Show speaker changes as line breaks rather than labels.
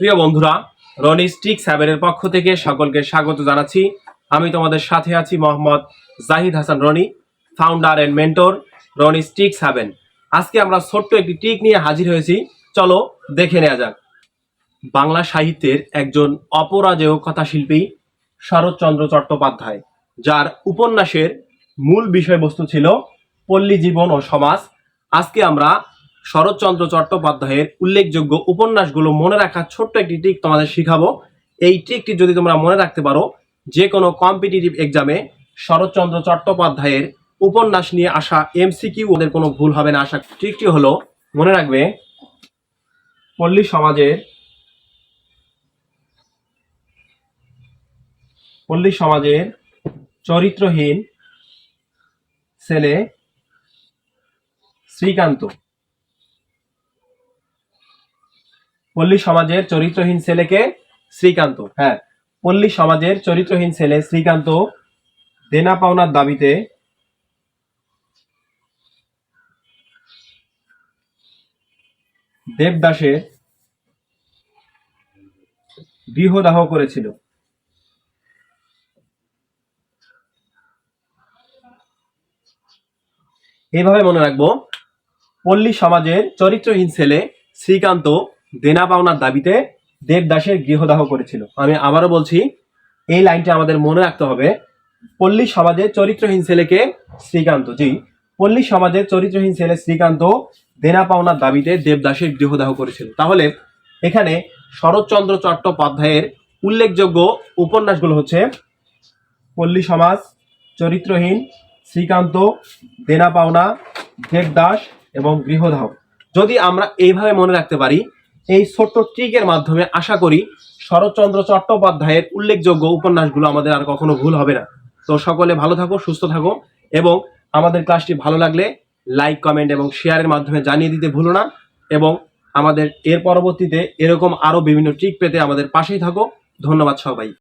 প্রিয় বন্ধুরা, রনি স্টিক স্যাবেনের পক্ষ থেকে সকলকে স্বাগত জানাচ্ছি। আমি তোমাদের সাথে আছি Mohammad Zahid Hasan Rony founder and mentor Rony stick স্যাবেন আজকে আমরা ছোট্ট একটি টিক নিয়ে হাজির হয়েছি। চলো দেখে নেওয়া যাক। বাংলা সাহিত্যের একজন অপরাজেয় কথাশিল্পী শরৎচন্দ্র চট্টোপাধ্যায়, যার উপন্যাসের মূল বিষয়বস্তু ছিল পল্লী জীবন ও সমাজ। আজকে আমরা শরৎচন্দ্র চট্টোপাধ্যায়ের উল্লেখযোগ্য উপন্যাসগুলো মনে রাখার ছোট্ট একটি ট্রিক তোমাদের শিখাবো। এই ট্রিকটি যদি তোমরা মনে রাখতে পারো, যে কোনো কম্পিটিটিভ এক্সামে শরৎচন্দ্র চট্টোপাধ্যায়ের উপন্যাস নিয়ে আসা এমসিকিউ ওদের কোনো ভুল হবে না। আসা ট্রিকটি হলো, মনে রাখবে, পল্লী সমাজের পল্লী সমাজের চরিত্রহীন ছেলে শ্রীকান্ত। পল্লী সমাজের চরিত্রহীন ছেলেকে শ্রীকান্ত হ্যাঁ পল্লী সমাজের চরিত্রহীন ছেলে শ্রীকান্ত দেনা পাওনার দাবিতে দেবদাসের গৃহদাহ করেছিল। এইভাবে মনে রাখব, পল্লী সমাজের চরিত্রহীন ছেলে শ্রীকান্ত দেনা পাওনার দাবিতে দেবদাসের গৃহদাহ করেছিল। আমি আবারও বলছি, এই লাইনটা আমাদের মনে রাখতে হবে। পল্লী সমাজে চরিত্রহীন ছেলেকে শ্রীকান্ত, জি, পল্লী সমাজে চরিত্রহীন ছেলে শ্রীকান্ত দেনা পাওনার দাবিতে দেবদাসের গৃহদাহ করেছিল। তাহলে এখানে শরৎচন্দ্র চট্টোপাধ্যায়ের উল্লেখযোগ্য উপন্যাসগুলো হচ্ছে, পল্লী সমাজ, চরিত্রহীন, শ্রীকান্ত দেনা পাওনা দেবদাস এবং গৃহদাহ। যদি আমরা এইভাবে মনে রাখতে পারি এই ছোট্ট ট্রিকের মাধ্যমে আশা করি শরৎচন্দ্র চট্টোপাধ্যায়ের উল্লেখযোগ্য উপন্যাসগুলো আমাদের আর কখনো ভুল হবে না। তো সকলে ভালো থাকো, সুস্থ থাকো এবং আমাদের ক্লাসটি ভালো লাগলে লাইক, কমেন্ট এবং শেয়ারের মাধ্যমে জানিয়ে দিতে ভুলো না এবং আমাদের এর পরবর্তীতে এরকম আরও বিভিন্ন ট্রিক পেতে আমাদের পাশেই থাকো। ধন্যবাদ সবাই।